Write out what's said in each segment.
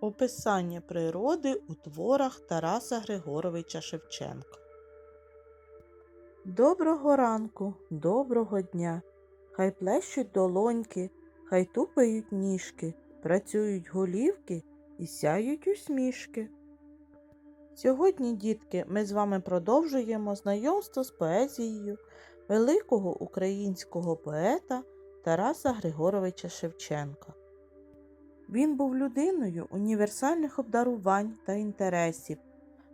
Описання природи у творах Тараса Григоровича Шевченка. Доброго ранку, доброго дня. Хай плещуть долоньки, хай тупають ніжки, працюють голівки і сяють усмішки. Сьогодні, дітки, ми з вами продовжуємо знайомство з поезією великого українського поета Тараса Григоровича Шевченка. Він був людиною універсальних обдарувань та інтересів.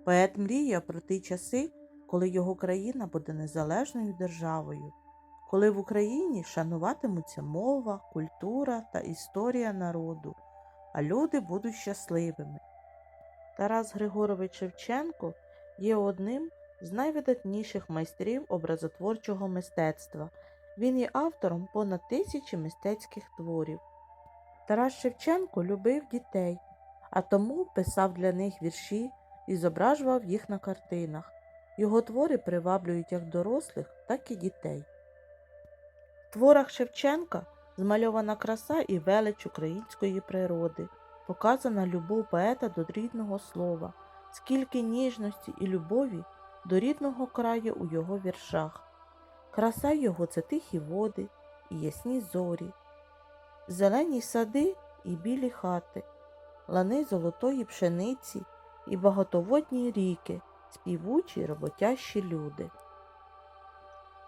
Поет мріяв про ті часи, коли його країна буде незалежною державою, коли в Україні шануватимуться мова, культура та історія народу, а люди будуть щасливими. Тарас Григорович Шевченко є одним з найвидатніших майстрів образотворчого мистецтва. Він є автором понад тисячі мистецьких творів. Тарас Шевченко любив дітей, а тому писав для них вірші і зображував їх на картинах. Його твори приваблюють як дорослих, так і дітей. В творах Шевченка змальована краса і велич української природи, показана любов поета до рідного слова, скільки ніжності і любові до рідного краю у його віршах. Краса його це тихі води і ясні зорі, зелені сади і білі хати, лани золотої пшениці і багатоводні ріки, співучі роботящі люди.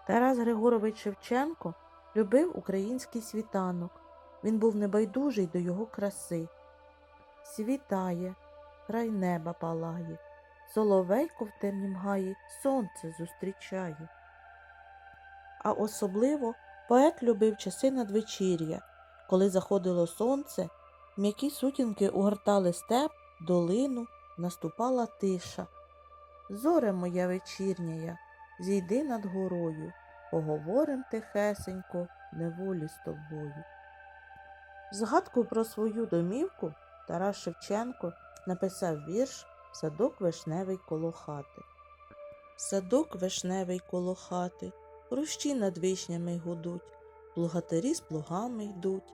Тарас Григорович Шевченко любив український світанок. Він був небайдужий до його краси. Світає, край неба палає, соловейко в темнім гаї сонце зустрічає. А особливо поет любив часи надвечір'я, коли заходило сонце, м'які сутінки угортали степ, долину, наступала тиша. Зоре моя вечірняя, зійди над горою, поговорим тихесенько, неволі з тобою. Згадку про свою домівку Тарас Шевченко написав вірш Садок вишневий коло хати. Садок вишневий коло хати, Рущі над вишнями гудуть, плугатарі з плугами йдуть,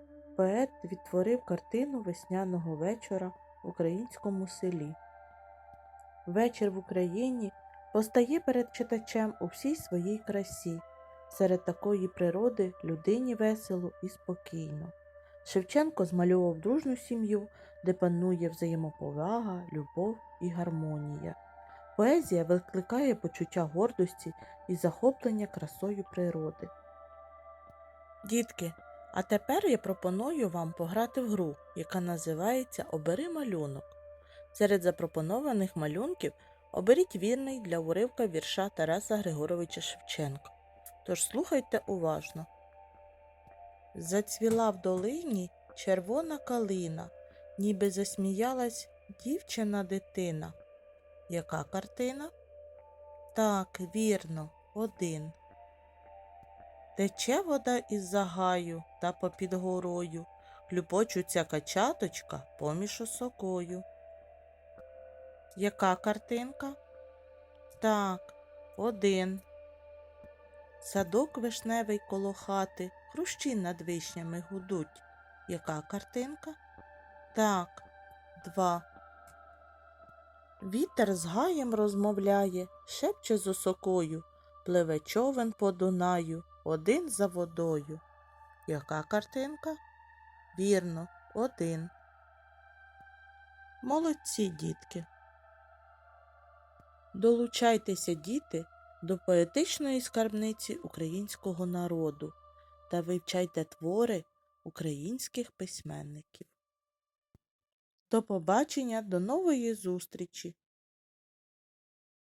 поет відтворив картину весняного вечора в українському селі. Вечір в Україні постає перед читачем у всій своїй красі. Серед такої природи людині весело і спокійно. Шевченко змальовував дружну сім'ю, де панує взаємоповага, любов і гармонія. Поезія викликає почуття гордості і захоплення красою природи. Дітки, а тепер я пропоную вам пограти в гру, яка називається Обери малюнок. Серед запропонованих малюнків оберіть вірний для уривка вірша Тараса Григоровича Шевченка. Тож слухайте уважно. Зацвіла в долині червона калина, ніби засміялась дівчина дитина. Яка картина? Так, вірно, один. Тече вода із загаю та попід горою, Хлюпочуться качаточка поміж осокою. Яка картинка? Так, один. Садок вишневий коло хати, хрущі над вишнями гудуть. Яка картинка? Так, два. Вітер з гаєм розмовляє, шепче з осокою, пливе човен по Дунаю, один за водою. Яка картинка? Вірно, один. Молодці, дітки. Долучайтеся, діти, до поетичної скарбниці українського народу та вивчайте твори українських письменників. До побачення, до нової зустрічі!